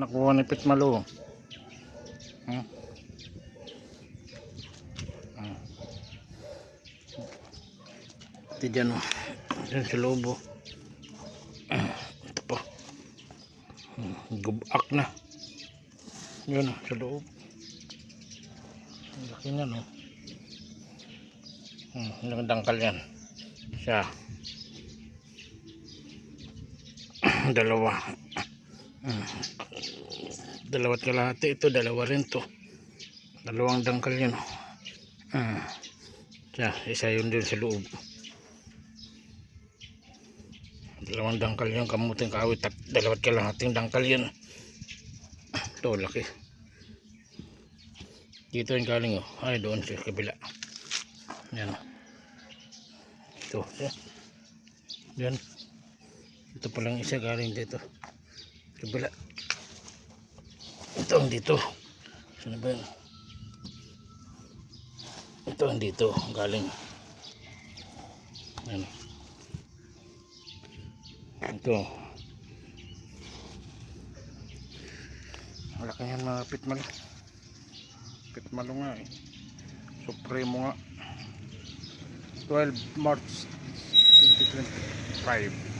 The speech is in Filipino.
nakuha ni Pitmalo. Hmm? Hmm. Ito dyan o. Dyan sa loob o. Ah, Ito pa. Hmm, Gubak na. Yun o, sa loob. Laki na no. Hmm, ilang dangkal yan. Siya. Dalawa. Dalawat kalahati ito, dalawa rin to. Dalawang dangkal yun. oh. Ah. Siya, isa yun din sa loob. Dalawang dangkal yun, kamuting kawit at dalawat kalahating dangkal yun. Ito, laki. Dito yung galing oh. Ay, doon sa kabila. Yan. Ito, siya. Yan. Ito palang isa galing dito. Kabila. Ito ang dito. Saan ba yun? Ito ang dito. Galing. Yan. Ito. Malaki yan mga pitmalo. Pitmalo nga eh. Supremo nga. 12 March 2025.